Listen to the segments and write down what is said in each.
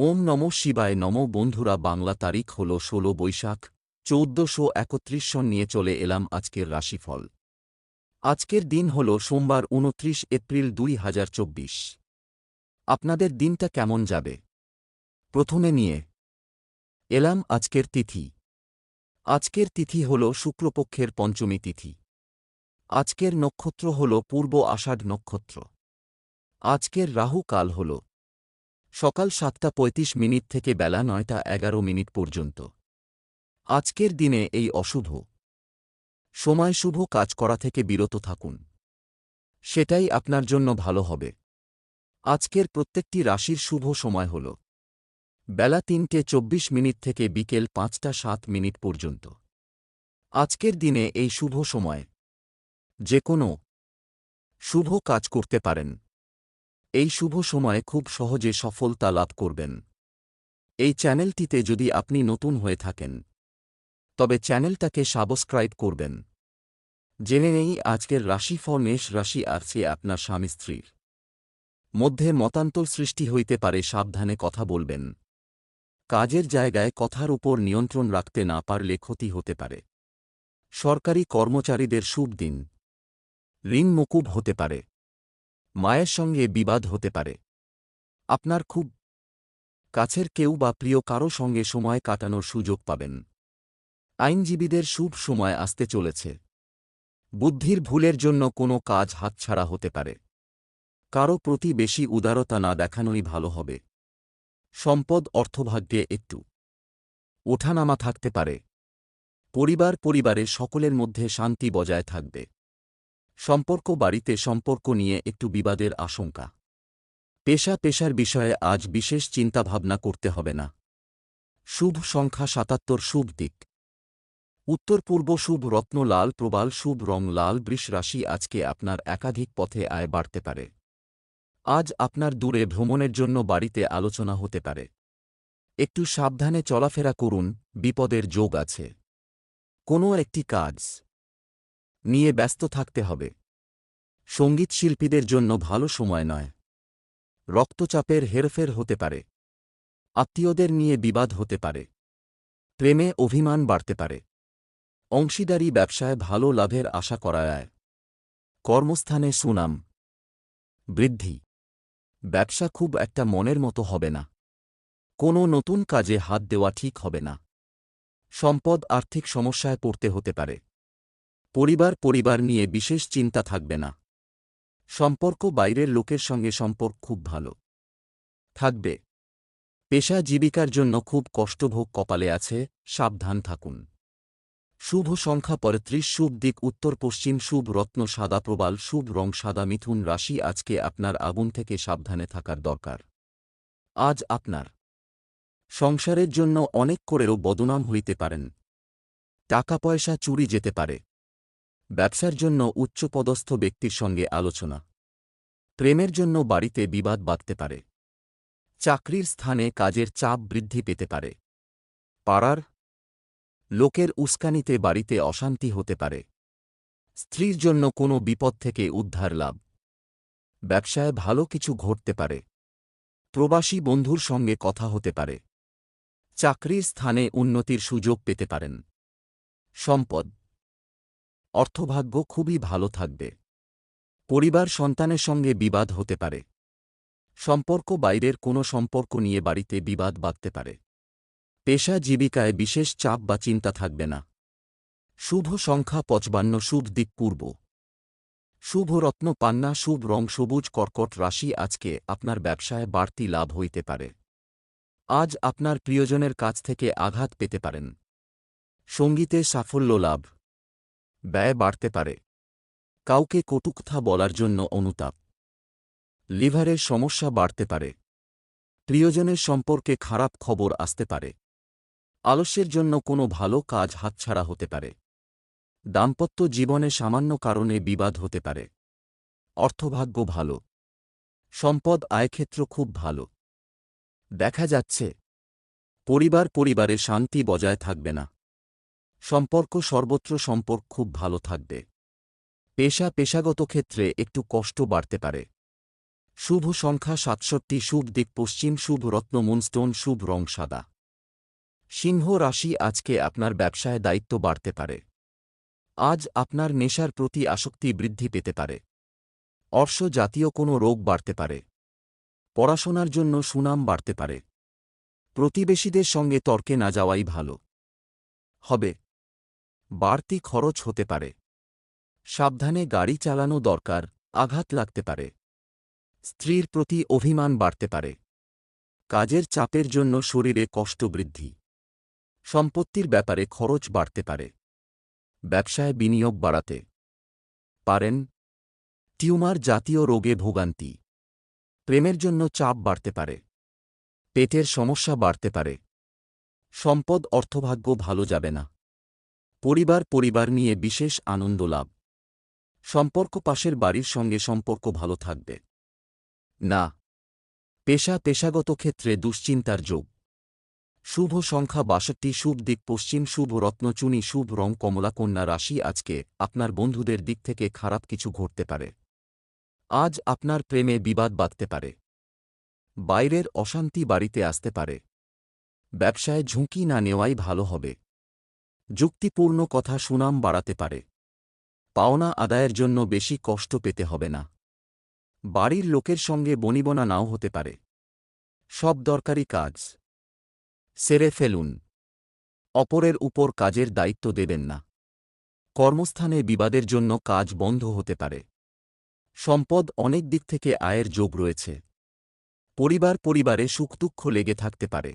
ওম নম শিবায় নম বন্ধুরা, বাংলা তারিখ হল ষোলো বৈশাখ, চৌদ্দশো একত্রিশ সন নিয়ে চলে এলাম আজকের রাশিফল। আজকের দিন হল সোমবার উনত্রিশ এপ্রিল দুই হাজার চব্বিশ। আপনাদের দিনটা কেমন যাবে? প্রথমে নিয়ে এলাম আজকের তিথি। আজকের তিথি হল শুক্লপক্ষের পঞ্চমী তিথি। আজকের নক্ষত্র হল পূর্ব আষাঢ় নক্ষত্র। আজকের রাহু কাল হল সকাল সাতটা পঁয়ত্রিশ মিনিট থেকে বেলা নয়টা এগারো মিনিট পর্যন্ত। আজকের দিনে এই অশুভ। সময় শুভ কাজ করা থেকে বিরত থাকুন। সেটাই আপনার জন্য ভালো হবে। আজকের প্রত্যেকটি রাশির শুভ সময় হল। বেলা তিনটে চব্বিশ মিনিট থেকে বিকেল পাঁচটা সাত মিনিট পর্যন্ত। আজকের দিনে এই শুভ সময়। যে কোনো। শুভ কাজ করতে পারেন। এই শুভ সময়ে খুব সহজে সফলতা লাভ করবেন। এই চ্যানেলটিতে যদি আপনি নতুন হয়ে থাকেন, তবে চ্যানেলটাকে সাবস্ক্রাইব করবেন। জেনে নেই আজকের রাশিফল মেষ রাশি সে আপনার স্বামী স্ত্রীর। মধ্যে মতান্তর সৃষ্টি হইতে পারে, সাবধানে কথা বলবেন। কাজের জায়গায় কথার উপর নিয়ন্ত্রণ রাখতে না পারলে ক্ষতি হতে পারে। সরকারি কর্মচারীদের শুভ দিন। ঋণ মকুব হতে পারে। মায়ের সঙ্গে বিবাদ হতে পারে। আপনার খুব কাছের কেউ বা প্রিয় কারও সঙ্গে সময় কাটানোর সুযোগ পাবেন। আইনজীবীদের শুভ সময় আসতে চলেছে। বুদ্ধির ভুলের জন্য কোনো কাজ হাতছাড়া হতে পারে। কারও প্রতি বেশি উদারতা না দেখানোই ভালো হবে। সম্পদ অর্থভাগ্যে একটু ওঠানামা থাকতে পারে। পরিবার পরিবারের সকলের মধ্যে শান্তি বজায় থাকবে। সম্পর্ক বাড়িতে সম্পর্ক নিয়ে একটু বিবাদের আশঙ্কা। পেশা পেশার বিষয়ে আজ বিশেষ চিন্তাভাবনা করতে হবে না। শুভ সংখ্যা সাতাত্তর, শুভ দিক। উত্তর পূর্ব শুভ রত্ন লাল, প্রবাল শুভ রং লাল, বৃষ রাশি আজকে আপনার একাধিক পথে আয় বাড়তে পারে। আজ আপনার দূরে ভ্রমণের জন্য বাড়িতে আলোচনা হতে পারে। একটু সাবধানে চলাফেরা করুন, বিপদের যোগ আছে। কোনো একটি কাজ নিয়ে ব্যস্ত থাকতে হবে। সংগীত শিল্পীদের জন্য ভালো সময় নয়। রক্তচাপের হেরফের হতে পারে। আত্মীয়দের নিয়ে বিবাদ হতে পারে। প্রেমে অভিমান বাড়তে পারে। অংশীদারি ব্যবসায় ভালো লাভের আশা করা যায়। কর্মস্থানে সুনাম বৃদ্ধি। ব্যবসা খুব একটা মনের মতো হবে না। কোনো নতুন কাজে হাত দেওয়া ঠিক হবে না। সম্পদ আর্থিক সমস্যায় পড়তে হতে পারে। পরিবার পরিবার নিয়ে বিশেষ চিন্তা থাকবে না। সম্পর্ক বাইরের লোকের সঙ্গে সম্পর্ক খুব ভালো। থাকবে। পেশা জীবিকার জন্য খুব কষ্টভোগ কপালে আছে, সাবধান থাকুন। শুভ সংখ্যা পঁয়ত্রিশ, শুভ দিক উত্তর পশ্চিম, শুভ রত্ন সাদা প্রবাল, শুভ রং সাদা মিথুন রাশি আজকে আপনার আগুন থেকে সাবধানে থাকার দরকার। আজ আপনার সংসারের জন্য অনেক করেও বদনাম হইতে পারেন। টাকা পয়সা চুরি যেতে পারে। ব্যবসার জন্য উচ্চপদস্থ ব্যক্তির সঙ্গে আলোচনা। প্রেমের জন্য বাড়িতে বিবাদ বাঁধতে পারে। চাকরির স্থানে কাজের চাপ বৃদ্ধি পেতে পারে। পাড়ার লোকের উস্কানিতে বাড়িতে অশান্তি হতে পারে। স্ত্রীর জন্য কোনো বিপদ থেকে উদ্ধার লাভ। ব্যবসায় ভালো কিছু ঘটতে পারে। প্রবাসী বন্ধুর সঙ্গে কথা হতে পারে। চাকরির স্থানে উন্নতির সুযোগ পেতে পারেন। সম্পদ অর্থভাগ্য খুবই ভালো থাকবে। পরিবার সন্তানের সঙ্গে বিবাদ হতে পারে। সম্পর্ক বাইরের কোনো সম্পর্ক নিয়ে বাড়িতে বিবাদ বাঁধতে পারে। পেশা জীবিকায় বিশেষ চাপ বা চিন্তা থাকবে না। শুভ সংখ্যা পচবান্ন শুভ দিক পূর্ব। শুভ রত্ন পান্না শুভ রং সবুজ কর্কট রাশি আজকে আপনার ব্যবসায় বাড়তি লাভ হইতে পারে। আজ আপনার প্রিয়জনের কাছ থেকে আঘাত পেতে পারেন। সঙ্গীতে সাফল্য লাভ। ব্যয় বাড়তে পারে। কাউকে কটুকথা বলার জন্য অনুতাপ। লিভারের সমস্যা বাড়তে পারে। প্রিয়জনের সম্পর্কে খারাপ খবর আসতে পারে। আলস্যের জন্য কোনো ভালো কাজ হাতছাড়া হতে পারে। দাম্পত্য জীবনে সামান্য কারণে বিবাদ হতে পারে। অর্থভাগ্য ভালো। সম্পদ আয়ক্ষেত্র খুব ভালো। দেখা যাচ্ছে। পরিবার পরিবারে শান্তি বজায় থাকবে না। সম্পর্ক সর্বত্র সম্পর্ক খুব ভালো থাকবে। পেশা পেশাগত ক্ষেত্রে একটু কষ্ট বাড়তে পারে। শুভ সংখ্যা সাতষট্টি, শুভ দিক পশ্চিম, শুভ রত্ন, মুনস্টোন, শুভ রং সাদা। সিংহ রাশি আজকে আপনার ব্যবসায় দায়িত্ব বাড়তে পারে। আজ আপনার নেশার প্রতি আসক্তি বৃদ্ধি পেতে পারে। অর্শ জাতীয় কোনো রোগ বাড়তে পারে। পড়াশোনার জন্য সুনাম বাড়তে পারে। প্রতিবেশীদের সঙ্গে তর্কে না যাওয়াই ভালো। হবে। বাড়তি খরচ হতে পারে। সাবধানে গাড়ি চালানো দরকার, আঘাত লাগতে পারে। স্ত্রীর প্রতি অভিমান বাড়তে পারে। কাজের চাপের জন্য শরীরে কষ্ট বৃদ্ধি। সম্পত্তির ব্যাপারে খরচ বাড়তে পারে। ব্যবসায় বিনিয়োগ বাড়াতে। পারেন। টিউমার জাতীয় রোগে ভোগান্তি। প্রেমের জন্য চাপ বাড়তে পারে। পেটের সমস্যা বাড়তে পারে। সম্পদ অর্থভাগ্য ভালো যাবে না। পরিবার পরিবার নিয়ে বিশেষ আনন্দ লাভ। সম্পর্ক পাশের বাড়ির সঙ্গে সম্পর্ক ভালো থাকবে। না। পেশা পেশাগত ক্ষেত্রে দুশ্চিন্তার যোগ। শুভ সংখ্যা বাষট্টি, শুভ দিক পশ্চিম, শুভ রত্নচুনি শুভ রং, কমলা, কন্যা রাশি আজকে আপনার বন্ধুদের দিক থেকে খারাপ কিছু ঘটতে পারে। আজ আপনার প্রেমে বিবাদ বাঁধতে পারে। বাইরের অশান্তি বাড়িতে আসতে পারে। ব্যবসায় ঝুঁকি না নেওয়াই ভালো হবে। যুক্তিপূর্ণ কথা সুনাম বাড়াতে পারে। পাওনা আদায়ের জন্য বেশি কষ্ট পেতে হবে না। বাড়ির লোকের সঙ্গে বনিবনা নাও হতে পারে। সব দরকারি কাজ। সেরে ফেলুন। অপরের উপর কাজের দায়িত্ব দেবেন না। কর্মস্থানে বিবাদের জন্য কাজ বন্ধ হতে পারে। সম্পদ অনেক দিক থেকে আয়ের যোগ রয়েছে। পরিবার পরিবারে সুখদুঃখ লেগে থাকতে পারে।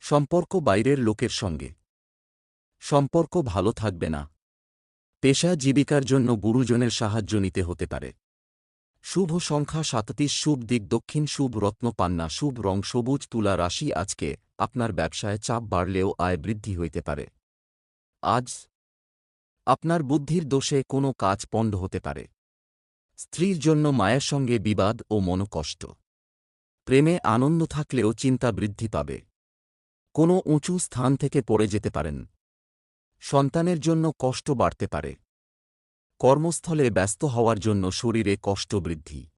সম্পর্ক বাইরের লোকের সঙ্গে। সম্পর্ক ভালো থাকবে না। পেশা জীবিকার জন্য গুরুজনের সাহায্য নিতে হতে পারে। শুভ সংখ্যা সাতত্রিশ, শুভ দিক দক্ষিণ, শুভ রত্ন পান্না, শুভ রং সবুজ, তুলা রাশি আজকে আপনার ব্যবসায় চাপ বাড়লেও আয় বৃদ্ধি হইতে পারে। আজ আপনার বুদ্ধির দোষে কোনো কাজ পণ্ড হতে পারে। স্ত্রীর জন্য মায়ের সঙ্গে বিবাদ ও মনকষ্ট। প্রেমে আনন্দ থাকলেও চিন্তা বৃদ্ধি পাবে। কোনো উঁচু স্থান থেকে পড়ে যেতে পারেন। সন্তানের জন্য কষ্ট বাড়তে পারে। কর্মস্থলে ব্যস্ত হওয়ার জন্য শরীরে কষ্ট বৃদ্ধি।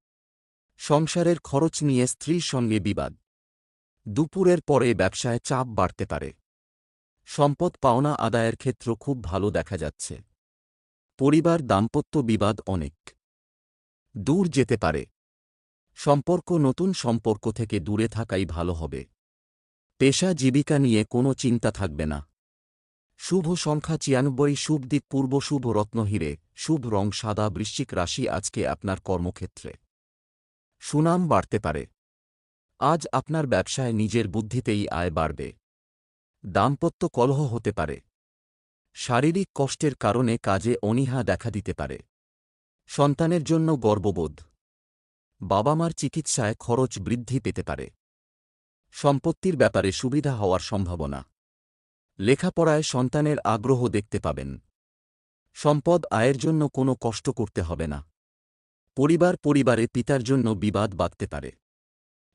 সংসারের খরচ নিয়ে স্ত্রীর সঙ্গে বিবাদ। দুপুরের পরে ব্যবসায় চাপ বাড়তে পারে। সম্পদ পাওনা আদায়ের ক্ষেত্র খুব ভালো দেখা যাচ্ছে। পরিবার দাম্পত্য বিবাদ অনেক। দূর যেতে পারে। সম্পর্ক নতুন সম্পর্ক থেকে দূরে থাকাই ভালো হবে। পেশা জীবিকা নিয়ে কোনো চিন্তা থাকবে না। শুভ সংখ্যা ছিয়ানব্বই, শুভ দিক পূর্ব, শুভ রত্নহীরে শুভ রং সাদা, বৃশ্চিক রাশি আজকে আপনার কর্মক্ষেত্রে। সুনাম বাড়তে পারে। আজ আপনার ব্যবসায় নিজের বুদ্ধিতেই আয় বাড়বে। দাম্পত্য কলহ হতে পারে। শারীরিক কষ্টের কারণে কাজে অনীহা দেখা দিতে পারে। সন্তানের জন্য গর্ববোধ। বাবা মার চিকিৎসায় খরচ বৃদ্ধি পেতে পারে। সম্পত্তির ব্যাপারে সুবিধা হওয়ার সম্ভাবনা। লেখাপড়ায় সন্তানের আগ্রহ দেখতে পাবেন। সম্পদ আয়ের জন্য কোনো কষ্ট করতে হবে না। পরিবার পরিবারে পিতার জন্য বিবাদ বাঁধতে পারে।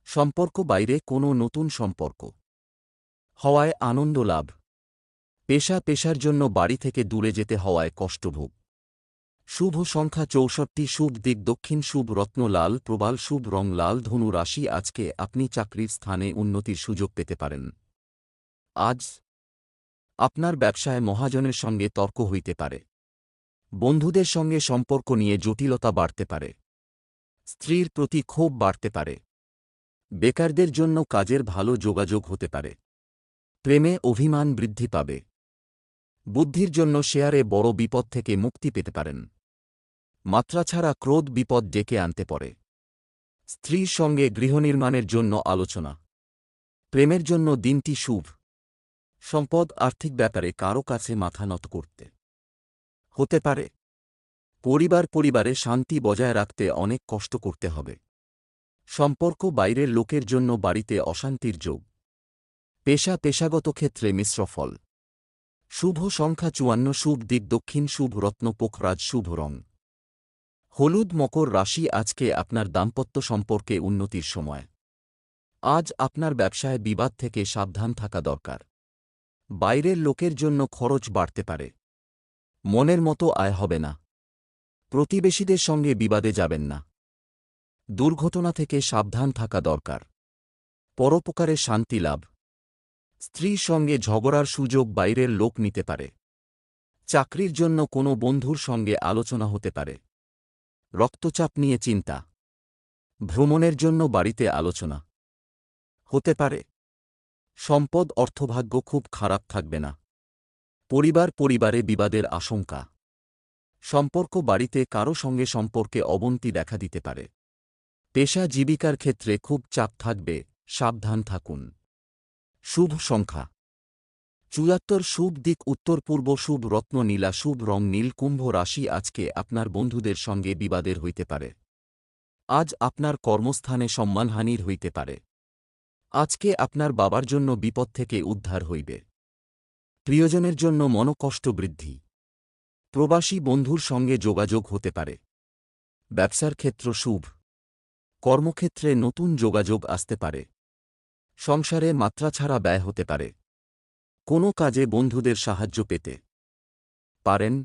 সম্পর্ক বাইরে কোনো নতুন সম্পর্ক। হওয়ায় আনন্দ লাভ। পেশা পেশার জন্য বাড়ি থেকে দূরে যেতে হওয়ায় কষ্টভোগ। শুভ সংখ্যা চৌষট্টি, শুভ দিক দক্ষিণ, শুভ রত্ন লাল, প্রবাল, শুভ রং লাল, ধনু রাশি, আজকে আপনি চাকরির স্থানে উন্নতির সুযোগ পেতে পারেন। আজ আপনার ব্যবসায় মহাজনের সঙ্গে তর্ক হইতে পারে। বন্ধুদের সঙ্গে সম্পর্ক নিয়ে জটিলতা বাড়তে পারে। স্ত্রীর প্রতি ক্ষোভ বাড়তে পারে। বেকারদের জন্য কাজের ভালো যোগাযোগ হতে পারে। প্রেমে অভিমান বৃদ্ধি পাবে। বুদ্ধির জন্য শেয়ারে বড় বিপদ থেকে মুক্তি পেতে পারেন। মাত্রা ছাড়া ক্রোধ বিপদ ডেকে আনতে পারে স্ত্রীর সঙ্গে গৃহনির্মাণের জন্য আলোচনা। প্রেমের জন্য দিনটি শুভ। সম্পদ আর্থিক ব্যাপারে কারও কাছে মাথা নত করতে। হতে পারে। পরিবার পরিবারে শান্তি বজায় রাখতে অনেক কষ্ট করতে হবে। সম্পর্ক বাইরের লোকের জন্য বাড়িতে অশান্তির যোগ। পেশা পেশাগত ক্ষেত্রে মিশ্র ফল। শুভ সংখ্যা চুয়ান্ন, শুভ দিক দক্ষিণ, শুভ রত্ন, পোখরাজ, শুভ রং। হলুদ মকর রাশি আজকে আপনার দাম্পত্য সম্পর্কে উন্নতির সময়। আজ আপনার ব্যবসায় বিবাদ থেকে সাবধান থাকা দরকার। বাইরের লোকের জন্য খরচ বাড়তে পারে। মনের মতো আয় হবে না। প্রতিবেশীদের সঙ্গে বিবাদে যাবেন না। দুর্ঘটনা থেকে সাবধান থাকা দরকার। পরোপকারে শান্তি লাভ। স্ত্রীর সঙ্গে ঝগড়ার সুযোগ বাইরের লোক নিতে পারে। চাকরির জন্য কোনো বন্ধুর সঙ্গে আলোচনা হতে পারে। রক্তচাপ নিয়ে চিন্তা। ভ্রমণের জন্য বাড়িতে আলোচনা। হতে পারে। সম্পদ অর্থভাগ্য খুব খারাপ থাকবে না। পরিবার পরিবারে বিবাদের আশঙ্কা। সম্পর্ক বাড়িতে কারও সঙ্গে সম্পর্কে অবনতি দেখা দিতে পারে। পেশা জীবিকার ক্ষেত্রে খুব চাপ থাকবে, সাবধান থাকুন। শুভ সংখ্যা। চুয়াত্তর শুভ দিক, উত্তর পূর্ব শুভ রত্ন নীলা, শুভ রং নীল, কুম্ভ রাশি আজকে আপনার বন্ধুদের সঙ্গে বিবাদের হইতে পারে। আজ আপনার কর্মস্থানে সম্মানহানির হইতে পারে। আজকে আপনার বাবার জন্য বিপদ থেকে উদ্ধার হইবে। প্রিয়জনের জন্য মনকষ্ট বৃদ্ধি। প্রবাসী বন্ধুর সঙ্গে যোগাযোগ হতে পারে। ব্যবসার ক্ষেত্র শুভ। কর্মক্ষেত্রে নতুন যোগাযোগ আসতে পারে। সংসারে মাত্রা ছাড়া ব্যয় হতে পারে। কোনো কাজে বন্ধুদের সাহায্য পেতে। পারেন।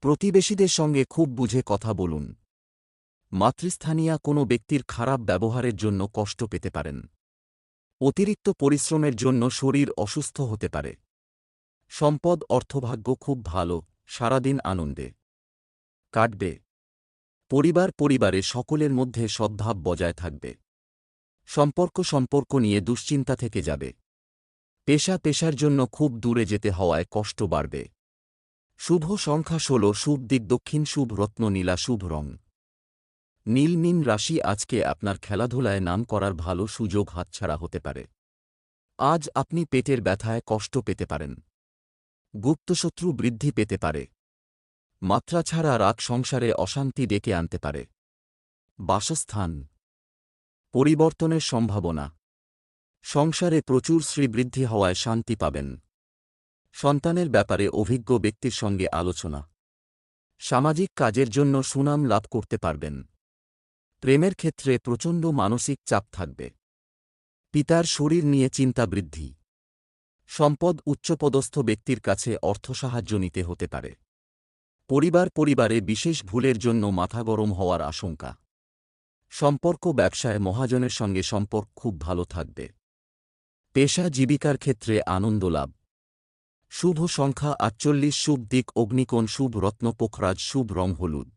প্রতিবেশীদের সঙ্গে খুব বুঝে কথা বলুন। মাতৃস্থানীয়া কোনো ব্যক্তির খারাপ ব্যবহারের জন্য কষ্ট পেতে পারেন। অতিরিক্ত পরিশ্রমের জন্য শরীর অসুস্থ হতে পারে। সম্পদ অর্থভাগ্য খুব ভালো, সারাদিন আনন্দে। কাটবে। পরিবার পরিবারে সকলের মধ্যে সদ্ভাব বজায় থাকবে। সম্পর্ক সম্পর্ক নিয়ে দুশ্চিন্তা থেকে যাবে। পেশা পেশার জন্য খুব দূরে যেতে হওয়ায় কষ্ট বাড়বে। শুভ সংখ্যা ষোল, শুভ দিক দক্ষিণ, শুভ রত্ন নীলা, শুভ রং। নীলমিন রাশি আজকে আপনার খেলাধুলায় নাম করার ভালো সুযোগ হাতছাড়া হতে পারে। আজ আপনি পেটের ব্যথায় কষ্ট পেতে পারেন। গুপ্তশত্রু বৃদ্ধি পেতে পারে। মাত্রা ছাড়া রাগ সংসারে অশান্তি ডেকে আনতে পারে। বাসস্থান। পরিবর্তনের সম্ভাবনা। সংসারে প্রচুর শ্রীবৃদ্ধি হওয়ায় শান্তি পাবেন। সন্তানের ব্যাপারে অভিজ্ঞ ব্যক্তির সঙ্গে আলোচনা। সামাজিক কাজের জন্য সুনাম লাভ করতে পারবেন। প্রেমের ক্ষেত্রে প্রচণ্ড মানসিক চাপ থাকবে। পিতার শরীর নিয়ে চিন্তা বৃদ্ধি। সম্পদ উচ্চপদস্থ ব্যক্তির কাছে অর্থ সাহায্য নিতে হতে পারে। পরিবার পরিবারে বিশেষ ভুলের জন্য মাথা গরম হওয়ার আশঙ্কা। সম্পর্ক ব্যবসায় মহাজনের সঙ্গে সম্পর্ক খুব ভালো থাকবে। পেশা জীবিকার ক্ষেত্রে আনন্দ লাভ। শুভ সংখ্যা আটচল্লিশ, শুভ দিক অগ্নিকোণ, শুভ রত্ন, পোখরাজ, শুভ রং হলুদ।